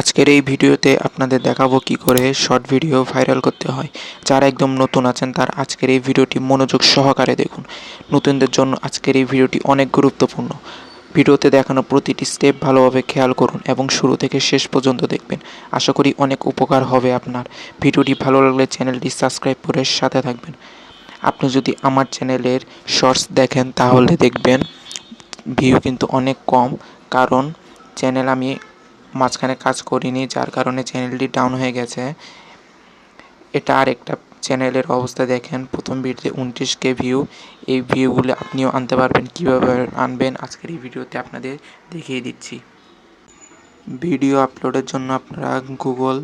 আজকের এই ভিডিওতে আপনাদের দেখাবো কি করে শর্ট ভিডিও ভাইরাল করতে হয়। যারা একদম নতুন আছেন তার আজকের এই ভিডিওটি মনোযোগ সহকারে দেখুন। নতুনদের জন্য আজকের এই ভিডিওটি অনেক গুরুত্বপূর্ণ। ভিডিওতে দেখানো প্রতিটি স্টেপ ভালোভাবে খেয়াল করুন এবং শুরু থেকে শেষ পর্যন্ত দেখবেন। আশা করি অনেক উপকার হবে আপনার। ভিডিওটি ভালো লাগলে চ্যানেলটি সাবস্ক্রাইব করে সাথে থাকবেন। আপনি যদি আমার চ্যানেলের শর্টস দেখেন তাহলে দেখবেন ভিউ কিন্তু অনেক কম। কারণ চ্যানেল আমি মাঝখানে কাজ করিনি, যার কারণে চ্যানেলটি ডাউন হয়ে গেছে। এটা আর একটা চ্যানেলের অবস্থা দেখেন, প্রথম ভিডিওতে উনত্রিশ কে ভিউ এই ভিউগুলো আপনিও আনতে পারবেন, কীভাবে আনবেন আজকের এই ভিডিওতে আপনাদের দেখিয়ে দিচ্ছি। ভিডিও আপলোডের জন্য আপনারা গুগল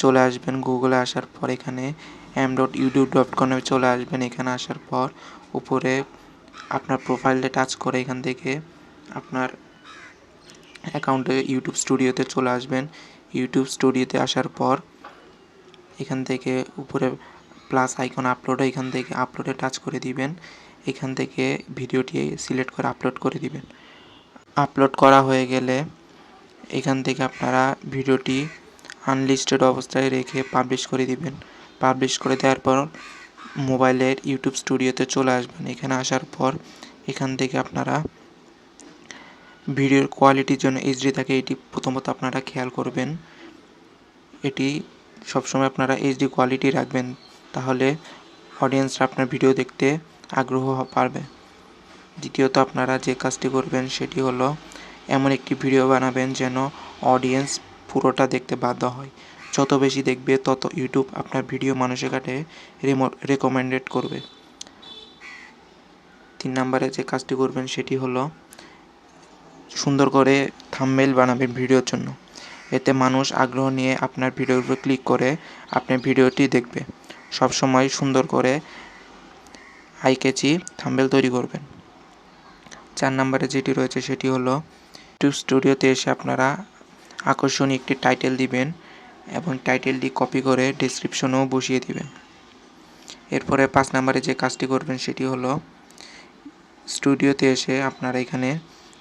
চলে আসবেন। গুগলে আসার পর এখানে এম ডট ইউটিউব ডট কমে চলে আসবেন। এখানে আসার পর উপরে আপনার প্রোফাইলে টাচ করে এখান থেকে আপনার অ্যাকাউন্টে ইউটিউব স্টুডিওতে চলে আসবেন। ইউটিউব স্টুডিওতে আসার পর এখান থেকে উপরে প্লাস আইকন আপলোড এখান থেকে আপলোডে টাচ করে দিবেন। এখান থেকে ভিডিওটি সিলেক্ট করে আপলোড করে দিবেন। আপলোড করা হয়ে গেলে এখান থেকে আপনারা ভিডিওটি আনলিস্টেড অবস্থায় রেখে পাবলিশ করে দিবেন। পাবলিশ করে দেওয়ার পর মোবাইলের ইউটিউব স্টুডিওতে চলে আসবেন। এখানে আসার পর এখান থেকে আপনারা ভিডিওর কোয়ালিটির জন্য এইচডি থাকে এটি প্রথমত আপনারা খেয়াল করবেন। এটি সবসময় আপনারা এইচডি কোয়ালিটি রাখবেন, তাহলে অডিয়েন্সরা আপনার ভিডিও দেখতে আগ্রহ পারবে। দ্বিতীয়ত আপনারা যে কাজটি করবেন সেটি হলো এমন একটি ভিডিও বানাবেন যেন অডিয়েন্স পুরোটা দেখতে বাধ্য হয়। যত বেশি দেখবে, তত ইউটিউব আপনার ভিডিও মানুষের কাছে রেকমেন্ডেড করবে। তিন নম্বরে যে কাজটি করবেন সেটি হলো সুন্দর করে থাম্বনেইল বানাবেন ভিডিওর জন্য। এতে মানুষ আগ্রহ নিয়ে আপনার ভিডিওর উপর ক্লিক করে আপনার ভিডিওটি দেখবে। সবসময় সুন্দর করে আই ক্যাচি থাম্বেল তৈরি করবেন। চার নম্বরে যেটি রয়েছে সেটি হলো ইউটিউব স্টুডিওতে এসে আপনারা আকর্ষণীয় একটি টাইটেল দিবেন এবং টাইটেলটি কপি করে ডিসক্রিপশনেও বসিয়ে দিবেন। এরপরে পাঁচ নম্বরে যে কাজটি করবেন সেটি হলো স্টুডিওতে এসে আপনারা এখানে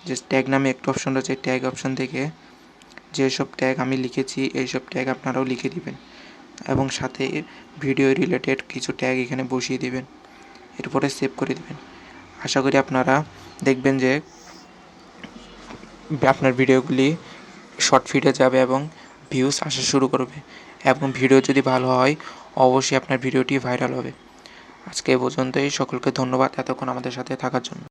যে ট্যাগ নামে একটা অপশন রয়েছে ট্যাগ অপশন থেকে যেসব ট্যাগ আমি লিখেছি, এইসব ট্যাগ আপনারাও লিখে দিবেন। এবং সাথে ভিডিও রিলেটেড কিছু ট্যাগ এখানে বসিয়ে দিবেন। এরপরে সেভ করে দিবেন। আশা করি আপনারা দেখবেন যে আপনার ভিডিওগুলি শর্ট ফিডে যাবে এবং ভিউজ আসা শুরু করবে। এবং ভিডিও যদি ভালো হয়, অবশ্যই আপনার ভিডিওটি ভাইরাল হবে। আজকে এ পর্যন্তই। সকলকে ধন্যবাদ এতক্ষণ আমাদের সাথে থাকার জন্য।